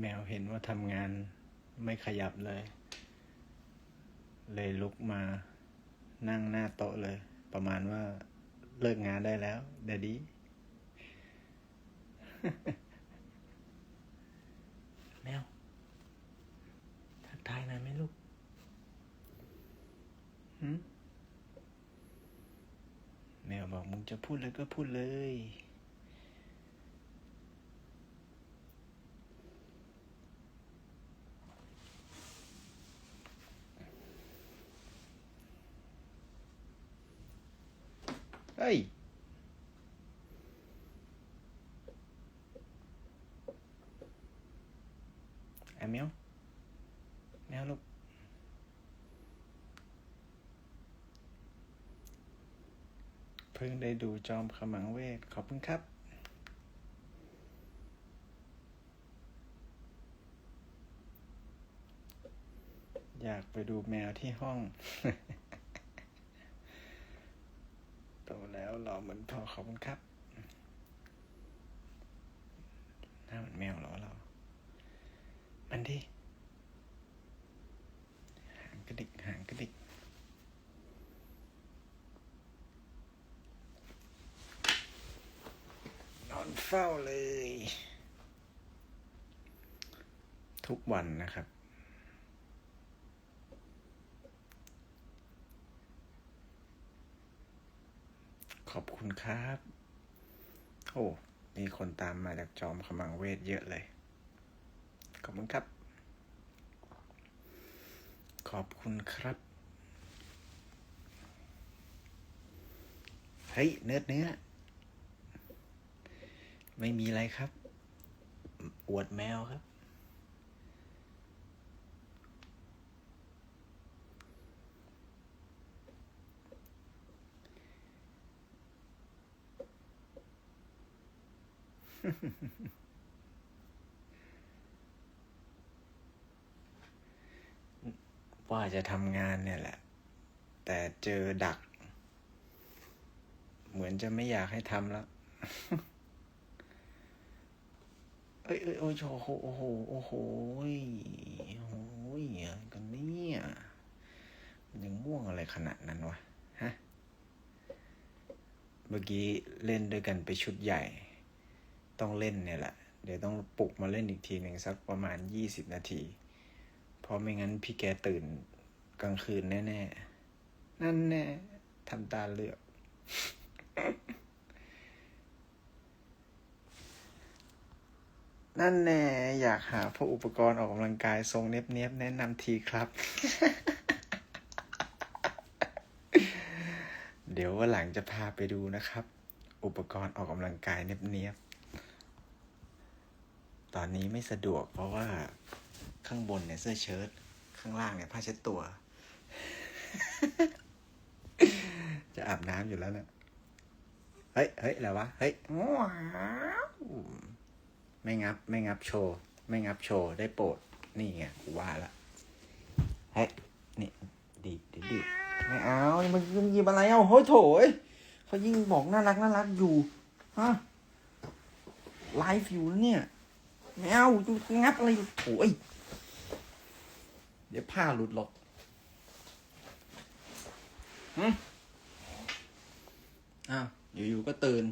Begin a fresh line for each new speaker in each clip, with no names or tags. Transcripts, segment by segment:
แมวเห็นว่าทำงานไม่ขยับเลย เลยลุกมานั่งหน้าโต๊ะเลย ประมาณว่าเลิกงานได้แล้วเดดดี้ แมว ทักทายหน่อยไหมลูกแมวบอกมึงจะพูดเลยก็พูดเลย เฮ้ยไอ้แมวแมวลูกเพิ่งได้ดูจอมขมังเวท ขอบคุณครับอยากไปดูแมวที่ห้อง โตแล้วหล่อเหมือนพ่อขอบคุณครับหน้าเหมือนแมวหรอเรา มันดิ หางกระดิก หางกระดิก นอนเฝ้าเลย ทุกวันนะครับ ขอบคุณครับ โอ้ มีคนตามมาจากจอมขมังเวทเยอะเลย ขอบคุณครับ ขอบคุณครับ เฮ้ย เนื้อเนื้อ ไม่มีอะไรครับ อวดแมวครับ ว่าจะทำงานเนี่ยแหละ แต่เจอดัก เหมือนจะไม่อยากให้ทำแล้วเอ้ยเอ้ยโอ้โห โอ้โห โอ้โหโอ้โหยอะไรกันเนี่ยมันยังง่วงอะไรขนาดนั้นวะ ฮะ เมื่อกี้เล่นด้วยกันไปชุดใหญ่ ต้องเล่นเนี่ยแหละ เดี๋ยวต้องปลุกมาเล่นอีกทีหนึ่งสักประมาณยี่สิบนาที เพราะไม่งั้นพี่แกตื่นกลางคืนแน่ๆ นั่นแน่ทำตาเหลือกนั่นแน่อยากหาพวกอุปกรณ์ออกกำลังกายทรงเนี้ยบๆแนะนำทีครับ เดี๋ยววันหลังจะพาไปดูนะครับ อุปกรณ์ออกกำลังกายเนี้ยบๆ ตอนนี้ไม่สะดวก เพราะว่าข้างบนเนี่ยเสื้อเชิ้ตข้างล่างเนี่ยผ้าเช็ดตัว จะอาบน้ำอยู่แล้วเนะี่ยเฮ้ยเฮ้ยอะไรวะ เฮ้ยไม่งับ ไม่งับโชว์ ไม่งับโชว์ได้โปรด นี่ไงกูว่าละเฮ้ยนี่ดีดดีดีไม่เอานี่มันมันยิบอะไรเอาเฮ้ยโถยเขายิ่งบอกน่ารักน่ารักอยู่ฮะไลฟ์อยู่แล้วเนี่ย ไม่เอางับอะไรอยู่โถยเดี๋ยวผ้าหลุดหรอกหึอ้าวอยู่ๆก็ตื่น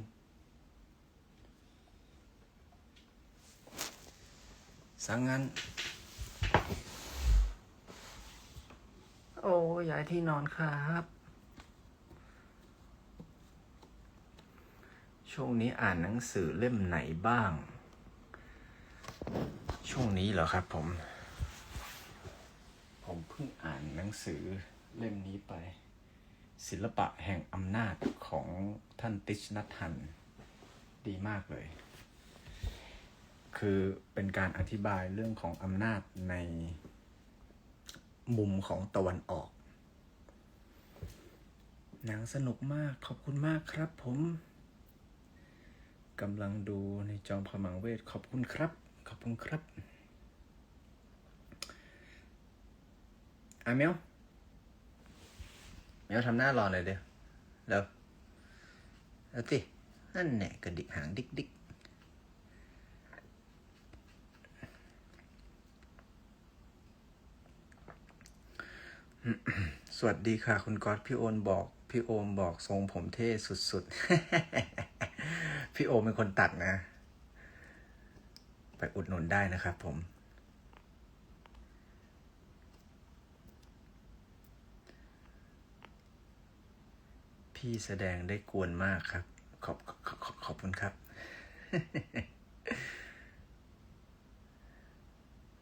สังงั้น โอ้ยายที่นอนครับ ช่วงนี้อ่านหนังสือเล่มไหนบ้าง ช่วงนี้เหรอครับผม ผมเพิ่งอ่านหนังสือเล่มนี้ไป ศิลปะแห่งอำนาจของท่านติชนัททัน ดีมากเลย คือเป็นการอธิบายเรื่องของอำนาจในมุมของตะวันออกหนังสนุกมากขอบคุณมากครับผมกำลังดูในจอมขมังเวทขอบคุณครับ ขอบคุณครับอาเมลเมิวทำหน้ารอเลยเดียวเร็วเล้วสินั่นแหละกระดิกหางดิกดิกสวัสดีค่ะ คุณก๊อตพี่โอนบอก พี่โอมบอกทรงผมเท่สุดๆ พี่โอมเป็นคนตัดนะ อุดหนุนได้นะครับผม พี่แสดงได้กวนมากครับ ขอบขอบขอบขอบคุณครับ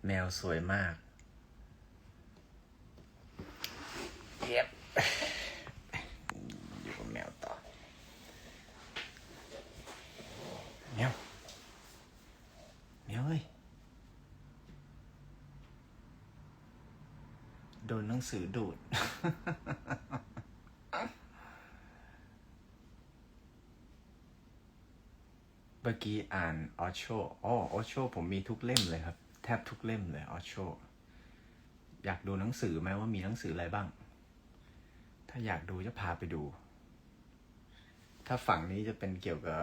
แมวสวยมาก เย็บ อยู่กับแมวต่อ แมว แมวเอ้ย โดนหนัง สือดูด เมื่อกี้อ่านออโชอ๋อออโชผมมีทุกเล่มเลยครับ แทบทุกเล่มเลยออโชอยากดูหนังสือไหมว่ามีหนังสืออะไรบ้าง ถ้าอยากดูจะพาไปดู ถ้าฝั่งนี้จะเป็นเกี่ยวกับ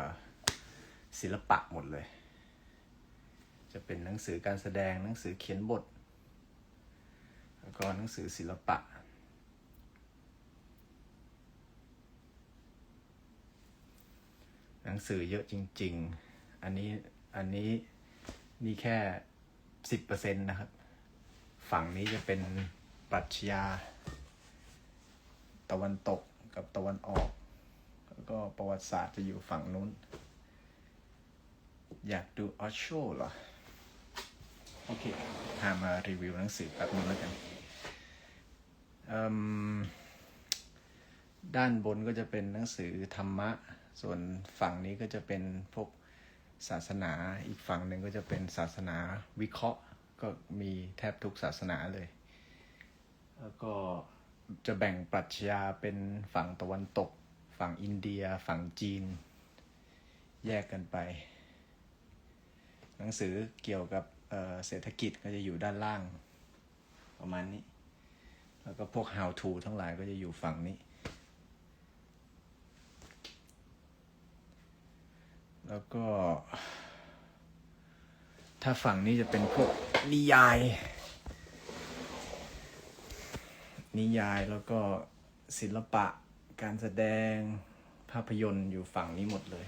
ศิลปะหมดเลย จะเป็นหนังสือการแสดงหนังสือเขียนบท แล้วก็หนังสือศิลปะ หนังสือเยอะจริง ๆ อันนี้อันนี้นี่แค่สิบเปอร์เซ็นต์นะครับ ฝั่งนี้จะเป็นปรัชญา ตะวันตกกับตะวันออก แล้วก็ประวัติศาสตร์จะอยู่ฝั่งนู้น อยากดูออชโชเหรอ โอเค พามารีวิวหนังสือแป๊บนึงแล้วกัน ด้านบนก็จะเป็นหนังสือธรรมะ ส่วนฝั่งนี้ก็จะเป็นพวกศาสนา อีกฝั่งหนึ่งก็จะเป็นศาสนาวิเคราะห์ ก็มีแทบทุกศาสนาเลย แล้วก็จะแบ่งปรัชญาเป็นฝั่งตะวันตก ฝั่งอินเดีย ฝั่งจีน แยกกันไป หนังสือเกี่ยวกับเเศรษฐกิจก็จะอยู่ด้านล่าง ประมาณนี้ แล้วก็พวก how to ทั้งหลายก็จะอยู่ฝั่งนี้ แล้วก็ ถ้าฝั่งนี้จะเป็นพวกนิยาย นิยายแล้วก็ศิลปะการแสดงภาพยนตร์อยู่ฝั่งนี้หมดเลย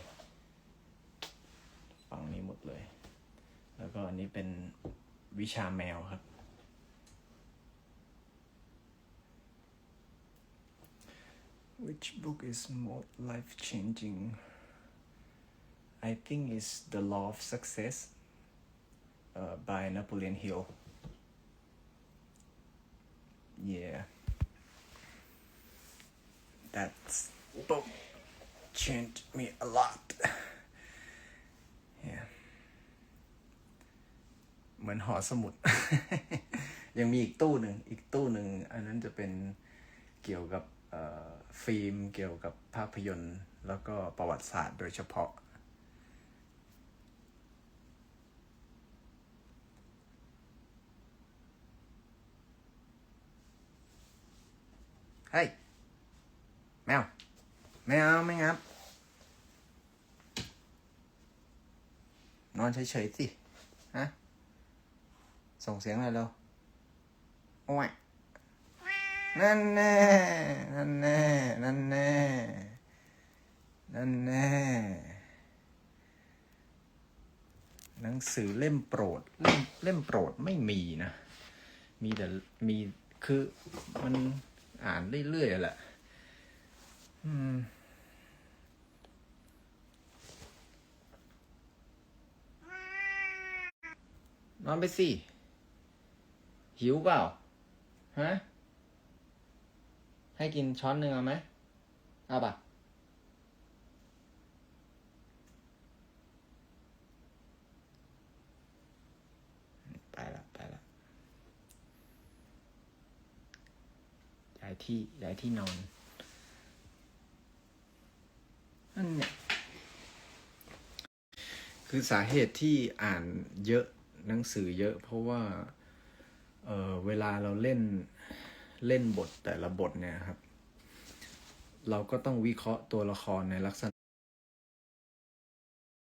ฝั่งนี้หมดเลย แล้วก็อันนี้เป็นวิชาแมวครับ Which book is more life changing? I think it's The Law of Success uh, by Napoleon Hill. Yeah. That book changed me a lot. yeah. เหมือนหอสมุด ยังมีอีกตู้หนึ่ง อีกตู้หนึ่ง อันนั้นจะเป็นเกี่ยวกับเอ่อ ฟิล์มเกี่ยวกับภาพยนตร์ แล้วก็ประวัติศาสตร์โดยเฉพาะ เฮ้ย แมวไม่เอาไม่งับ นอนเฉยๆสิ ฮะ ส่งเสียงอะไรเร็วโอ้ย นั่นแน่ นั่นแน่ นั่นแน่ นั่นแน่ หนังสือเล่มโปรด เล่มเล่มโปรดไม่มีนะ มีแต่ มี คือ มันอ่านเรื่อยๆแหละ อืมนอนไปสิ หิวเปล่า ฮะ ให้กินช้อนหนึ่งเอาไหมเอาปะไปละไปละย้ายที่ย้ายที่นอนนั่นเนี่ยคือสาเหตุที่อ่านเยอะหนังสือเยอะ เพราะว่า เออเวลาเราเล่น เล่นบทแต่ละบทเนี่ยครับ เราก็ต้องวิเคราะห์ตัวละครในลักษ